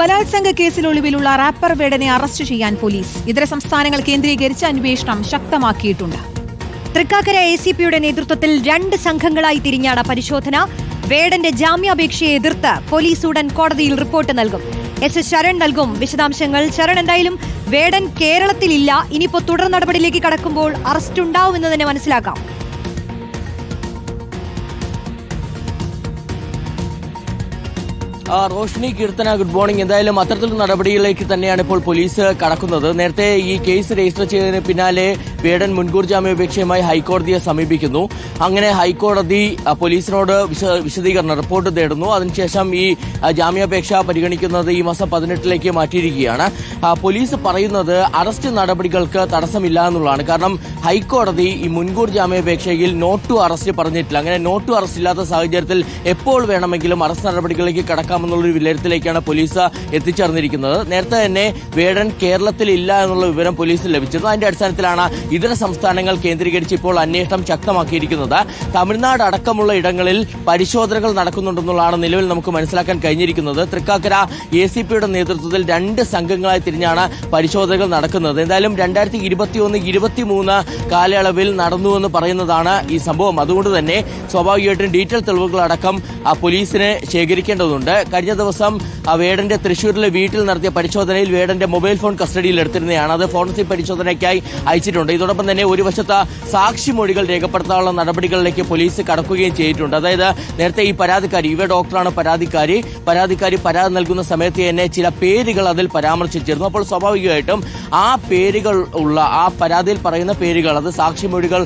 ബലാത്സംഗ കേസിൽ ഒളിവിലുള്ള റാപ്പർ വേടനെ അറസ്റ്റ് ചെയ്യാൻ പോലീസ്. ഇതര സംസ്ഥാനങ്ങൾ കേന്ദ്രീകരിച്ച് അന്വേഷണം ശക്തമാക്കിയിട്ടുണ്ട്. തൃക്കാക്കര എ സി പിയുടെ നേതൃത്വത്തിൽ രണ്ട് സംഘങ്ങളായി തിരിഞ്ഞാണ് പരിശോധന. വേടന്റെ ജാമ്യാപേക്ഷയെ എതിർത്ത് പോലീസ് ഉടൻ കോടതിയിൽ റിപ്പോർട്ട് നൽകും. എസ് എസ് ശരൺ നൽകും വിശദാംശങ്ങൾ. ശരൺ എന്തായാലും വേടൻ കേരളത്തിലില്ല. ഇനിയിപ്പോ തുടർ നടപടിയിലേക്ക് കടക്കുമ്പോൾ അറസ്റ്റ് ഉണ്ടാവുമെന്ന് തന്നെ മനസ്സിലാക്കാം. Roshni Keerthana good morning. എന്തായാലും അത്തരത്തിലുള്ള നടപടികളിലേക്ക് തന്നെയാണ് ഇപ്പോൾ പോലീസ് കടക്കുന്നത്. നേരത്തെ ഈ കേസ് രജിസ്റ്റർ ചെയ്തതിന് പിന്നാലെ വേടൻ മുൻകൂർ ജാമ്യാപേക്ഷയുമായി ഹൈക്കോടതിയെ സമീപിക്കുന്നു. അങ്ങനെ ഹൈക്കോടതി പോലീസിനോട് വിശ- വിശദീകരണം റിപ്പോർട്ട് തേടുന്നു. അതിനുശേഷം ഈ ജാമ്യാപേക്ഷ പരിഗണിക്കുന്നത് ഈ മാസം പതിനെട്ടിലേക്ക് മാറ്റിയിരിക്കുകയാണ്. പോലീസ് പറയുന്നത് അറസ്റ്റ് നടപടികൾക്ക് തടസ്സമില്ല എന്നുള്ളതാണ്. കാരണം ഹൈക്കോടതി ഈ മുൻകൂർ ജാമ്യാപേക്ഷയിൽ നോട്ട് ടു അറസ്റ്റ് പറഞ്ഞിട്ടില്ല. അങ്ങനെ നോട്ട് അറസ്റ്റ് ഇല്ലാത്ത സാഹചര്യത്തിൽ എപ്പോൾ വേണമെങ്കിലും അറസ്റ്റ് നടപടികളിലേക്ക് കടക്കാമെന്നുള്ളൊരു വിലയിരുത്തലേക്കാണ് പോലീസ് എത്തിച്ചേർന്നിരിക്കുന്നത്. നേരത്തെ തന്നെ വേടൻ കേരളത്തിൽ ഇല്ല എന്നുള്ള വിവരം പോലീസിന് ലഭിച്ചത് അതിന്റെ അടിസ്ഥാനത്തിലാണ് ഇതര സംസ്ഥാനങ്ങൾ കേന്ദ്രീകരിച്ച് ഇപ്പോൾ അന്വേഷണം ശക്തമാക്കിയിരിക്കുന്നത്. തമിഴ്നാട് അടക്കമുള്ള ഇടങ്ങളിൽ പരിശോധനകൾ നടക്കുന്നുണ്ടെന്നുള്ളതാണ് നിലവിൽ നമുക്ക് മനസ്സിലാക്കാൻ കഴിഞ്ഞിരിക്കുന്നത്. തൃക്കാക്കര എ സി പിയുടെ നേതൃത്വത്തിൽ രണ്ട് സംഘങ്ങളായി തിരിഞ്ഞാണ് പരിശോധനകൾ നടക്കുന്നത്. എന്തായാലും രണ്ടായിരത്തി ഇരുപത്തിയൊന്ന് ഇരുപത്തിമൂന്ന് കാലയളവിൽ നടന്നുവെന്ന് പറയുന്നതാണ് ഈ സംഭവം. അതുകൊണ്ട് തന്നെ സ്വാഭാവികമായിട്ടും ഡീറ്റെയിൽ തെളിവുകളടക്കം ആ, പോലീസിന് ശേഖരിക്കേണ്ടതുണ്ട്. കഴിഞ്ഞ ദിവസം വേടന്റെ തൃശൂരിലെ വീട്ടിൽ നടത്തിയ പരിശോധനയിൽ വേടന്റെ മൊബൈൽ ഫോൺ കസ്റ്റഡിയിൽ എടുത്തിരുന്നതാണ്. അത് ഫോറൻസിക് പരിശോധനയ്ക്കായി അയച്ചിട്ടുണ്ട്. ഇതോടൊപ്പം തന്നെ ഒരു വശത്ത് സാക്ഷിമൊഴികൾ രേഖപ്പെടുത്താനുള്ള നടപടികളിലേക്ക് പോലീസ് കടക്കുകയും ചെയ്തിട്ടുണ്ട്. അതായത് നേരത്തെ ഈ പരാതിക്കാരി ഇവ ഡോക്ടറാണ് പരാതിക്കാരി. പരാതിക്കാരി പരാതി നൽകുന്ന സമയത്ത് തന്നെ ചില പേരുകൾ അതിൽ പരാമർശിച്ചിരുന്നു. അപ്പോൾ സ്വാഭാവികമായിട്ടും ആ പേരുകൾ ഉള്ള ആ പരാതിയിൽ പറയുന്ന പേരുകൾ അത് സാക്ഷിമൊഴികൾ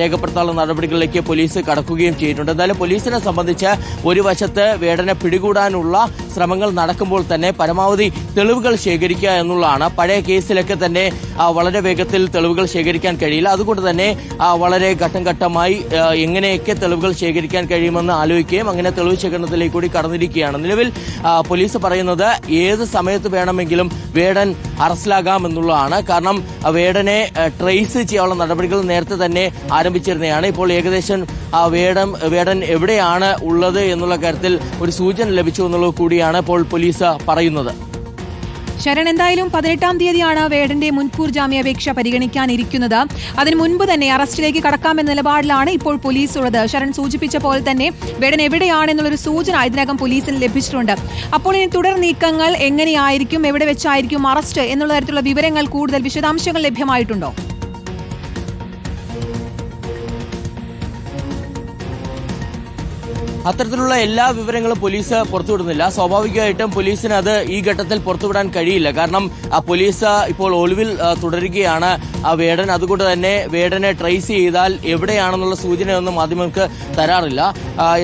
രേഖപ്പെടുത്താനുള്ള നടപടികളിലേക്ക് പോലീസ് കടക്കുകയും ചെയ്തിട്ടുണ്ട്. എന്തായാലും പോലീസിനെ സംബന്ധിച്ച് ഒരു വശത്ത് വേടനെ പിടികൂടാനുള്ള ശ്രമങ്ങൾ നടക്കുമ്പോൾ തന്നെ പരമാവധി തെളിവുകൾ ശേഖരിക്കുക എന്നുള്ളതാണ്. പഴയ കേസിലൊക്കെ തന്നെ വളരെ വേഗത്തിൽ തെളിവുകൾ ശേഖരിക്കാൻ കഴിയില്ല. അതുകൊണ്ട് തന്നെ വളരെ ഘട്ടം ഘട്ടമായി എങ്ങനെയൊക്കെ തെളിവുകൾ ശേഖരിക്കാൻ കഴിയുമെന്ന് ആലോചിക്കുകയും അങ്ങനെ തെളിവ് ശേഖരണത്തിലേക്ക് കൂടി കടന്നിരിക്കുകയാണ്. നിലവിൽ പോലീസ് പറയുന്നത് ഏത് സമയത്ത് വേണമെങ്കിലും വേടൻ അറസ്റ്റിലാകാം എന്നുള്ളതാണ്. കാരണം വേടനെ ട്രേസ് ചെയ്യാനുള്ള നടപടികൾ നേരത്തെ തന്നെ ആരംഭിച്ചിരുന്നതാണ്. ഇപ്പോൾ ഏകദേശം വേടം വേടൻ എവിടെയാണ് ഉള്ളത് എന്നുള്ള കാര്യത്തിൽ ഒരു സൂചന ലഭിച്ചു എന്നുള്ളത് കൂടിയാണ് ഇപ്പോൾ പോലീസ് പറയുന്നത്. ശരൺ എന്തായാലും പതിനെട്ടാം തീയതിയാണ് വേടന്റെ മുൻകൂർ ജാമ്യാപേക്ഷ പരിഗണിക്കാനിരിക്കുന്നത്. അതിന് മുൻപ് തന്നെ അറസ്റ്റിലേക്ക് കടക്കാമെന്ന നിലപാടിലാണ് ഇപ്പോൾ പോലീസ് ഉള്ളത് ശരൺ സൂചിപ്പിച്ച പോലെ തന്നെ വേടൻ എവിടെയാണെന്നുള്ളൊരു സൂചന ഇതിനകം പോലീസിന് ലഭിച്ചിട്ടുണ്ട്. അപ്പോൾ ഇനി തുടർ നീക്കങ്ങൾ എങ്ങനെയായിരിക്കും എവിടെ വെച്ചായിരിക്കും അറസ്റ്റ് എന്നുള്ള തരത്തിലുള്ള വിവരങ്ങൾ കൂടുതൽ വിശദാംശങ്ങൾ ലഭ്യമായിട്ടുണ്ടോ? അത്തരത്തിലുള്ള എല്ലാ വിവരങ്ങളും പോലീസ് പുറത്തുവിടുന്നില്ല. സ്വാഭാവികമായിട്ടും പോലീസിന് അത് ഈ ഘട്ടത്തിൽ പുറത്തുവിടാൻ കഴിയില്ല. കാരണം ആ പോലീസ് ഇപ്പോൾ ഒളിവിൽ തുടരുകയാണ്. ആ വേടൻ അതുകൊണ്ട് തന്നെ വേടനെ ട്രേസ് ചെയ്താൽ എവിടെയാണെന്നുള്ള സൂചനയൊന്നും മാധ്യമങ്ങൾക്ക് തരാറില്ല.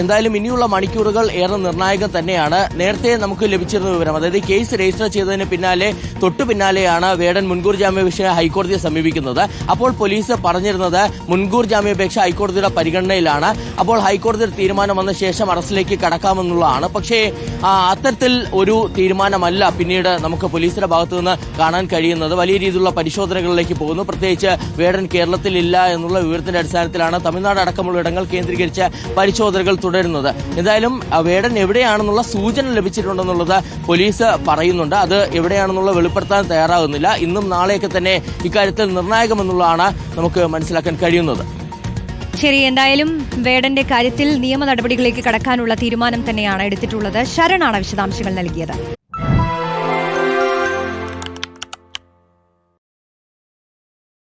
എന്തായാലും ഇനിയുള്ള മണിക്കൂറുകൾ ഏറെ നിർണായകം തന്നെയാണ്. നേരത്തെ നമുക്ക് ലഭിച്ചിരുന്ന വിവരം അതായത് കേസ് രജിസ്റ്റർ ചെയ്തതിന് പിന്നാലെ തൊട്ടു പിന്നാലെയാണ് വേടൻ മുൻകൂർ ജാമ്യാപേക്ഷ ഹൈക്കോടതിയെ സമീപിക്കുന്നത്. അപ്പോൾ പോലീസ് പറഞ്ഞിരുന്നത് മുൻകൂർ ജാമ്യാപേക്ഷ ഹൈക്കോടതിയുടെ പരിഗണനയിലാണ്. അപ്പോൾ ഹൈക്കോടതിയുടെ തീരുമാനം വന്ന ശേഷം അറസ്റ്റിലേക്ക് കടക്കാമെന്നുള്ളതാണ്. പക്ഷേ അത്തരത്തിൽ ഒരു തീരുമാനമല്ല പിന്നീട് നമുക്ക് പോലീസിന്റെ ഭാഗത്തു നിന്ന് കാണാൻ കഴിയുന്നത്. വലിയ രീതിയിലുള്ള പരിശോധനകളിലേക്ക് പോകുന്നു. പ്രത്യേകിച്ച് വേടൻ കേരളത്തിലില്ല എന്നുള്ള വിവരത്തിന്റെ അടിസ്ഥാനത്തിലാണ് തമിഴ്നാട് അടക്കമുള്ള ഇടങ്ങൾ കേന്ദ്രീകരിച്ച പരിശോധനകൾ തുടരുന്നത്. എന്തായാലും വേടൻ എവിടെയാണെന്നുള്ള സൂചന ലഭിച്ചിട്ടുണ്ടെന്നുള്ളത് പോലീസ് പറയുന്നുണ്ട്. അത് എവിടെയാണെന്നുള്ള വെളിപ്പെടുത്താൻ തയ്യാറാകുന്നില്ല. ഇന്നും നാളെയൊക്കെ തന്നെ ഇക്കാര്യത്തിൽ നിർണായകമെന്നുള്ളതാണ് നമുക്ക് മനസ്സിലാക്കാൻ കഴിയുന്നത്. ശരി എന്തായാലും വേടന്റെ കാര്യത്തിൽ നിയമ നടപടികളിലേക്ക് കടക്കാനുള്ള തീരുമാനം തന്നെയാണ് എടുത്തിട്ടുള്ളത്. ശരണാണ് വിശദാംശങ്ങൾ നൽകിയത്.